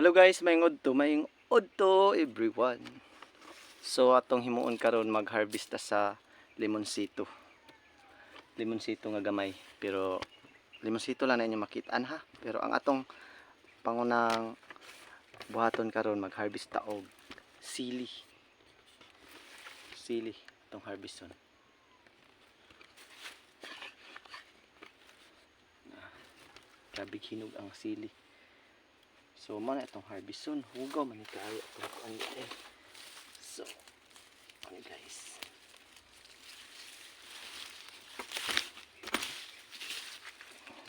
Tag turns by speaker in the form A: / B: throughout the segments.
A: Hello guys, may udto, may udto everyone. So atong himuon karon mag-harvest sa limonsito. Limonsito nga gamay, pero limonsito lang na inyo makitaan ha. Pero ang atong pangunang buhaton karon mag-harvest ta og sili. Sili itong harveston. Grabe hinog ang sili. So, mo na itong harveston. Hugaw man ni kaayo itong eh. So, ano guys.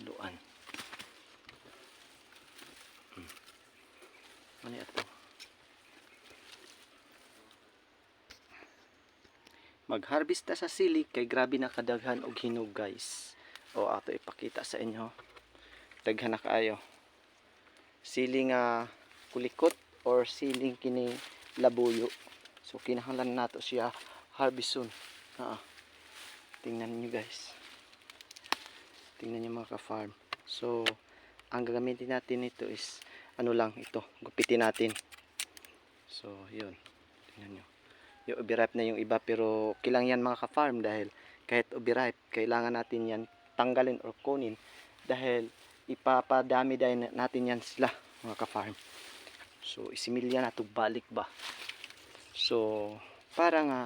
A: Luan. Hmm. Ano ito? Mag-harvest ta sa sili kay grabe na kadaghan og hinog guys. O ato ipakita sa inyo. Daghan na kaayo siling nga kulikot or siling kini labuyo. So kinahanglan nato siya harvest soon. Ha. Tingnan niyo guys. Tingnan niyo mga ka-farm. So ang gagamitin natin ito is ano lang ito, gupitin natin. So yun. Tingnan niyo. Yung overripe na yung iba pero kilang yan mga ka-farm dahil kahit overripe kailangan natin yan tanggalin or kunin dahil ipapadami dahil natin yan sila mga ka-farm. So isimilya na to balik ba? So para nga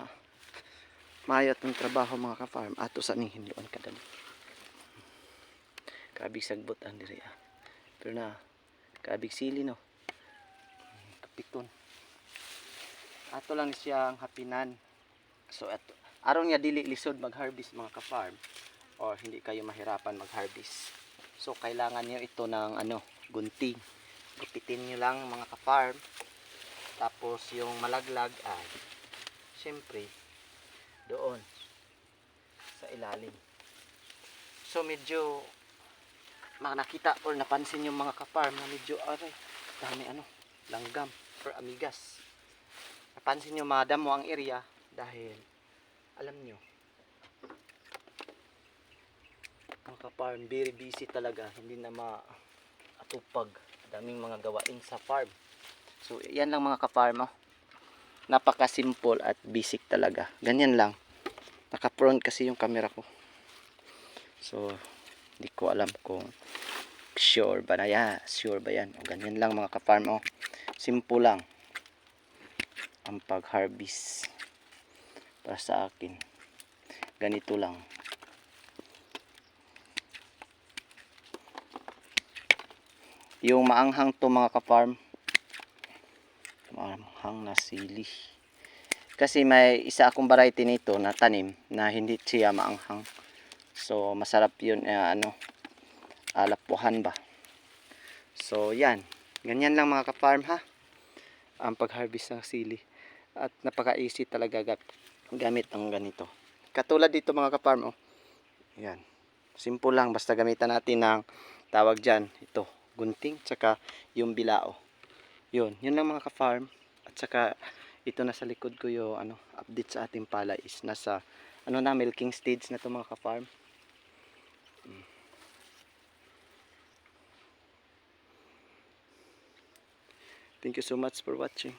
A: maayo itong trabaho mga ka-farm ato sa ning hinluan kadali kabig sagbot ang diri ah. pero na kabig sili no? Kapiton ato lang siyang hapinan. So ato aron nga dili lisod mag-harvest mga ka-farm or hindi kayo mahirapan mag-harvest So, kailangan nyo ito ng ano, gunting. Gupitin nyo lang mga ka-farm. Tapos, yung malaglag ay, syempre, doon, sa ilalim. So, medyo, nakita or napansin yung mga ka-farm na medyo, aray, dami ano, langgam or amigas. Napansin nyo, madamo ang area dahil, alam nyo, ang ka-farm very busy talaga. Hindi na maatupag. Daming mga gawain sa farm. So yan lang mga ka-farm oh. napaka simple at basic talaga. Ganyan lang. Naka front kasi yung camera ko. So hindi ko alam kung sure ba na yan. Sure ba yan? O ganyan lang mga ka-farm oh. simple lang. Ang pag harvest para sa akin ganito lang yung maanghang to mga ka-farm. Maanghang na sili. Kasi may isa akong variety nito na tanim na hindi siya maanghang. So masarap yun eh, ano alapuhan ba? So yan. Ganyan lang mga ka-farm ha? Ang pag-harvest ng sili. At napaka easy talaga gamit ang ganito. Katulad dito mga ka-farm oh. Yan. Simple lang. Basta gamitan natin ng tawag dyan. Ito gunting tsaka yung bilao. Yun yun lang mga ka-farm. At saka ito na sa likod ko yung ano update sa ating pala is nasa ano na milking stage na to mga ka-farm. Mm. thank you so much for watching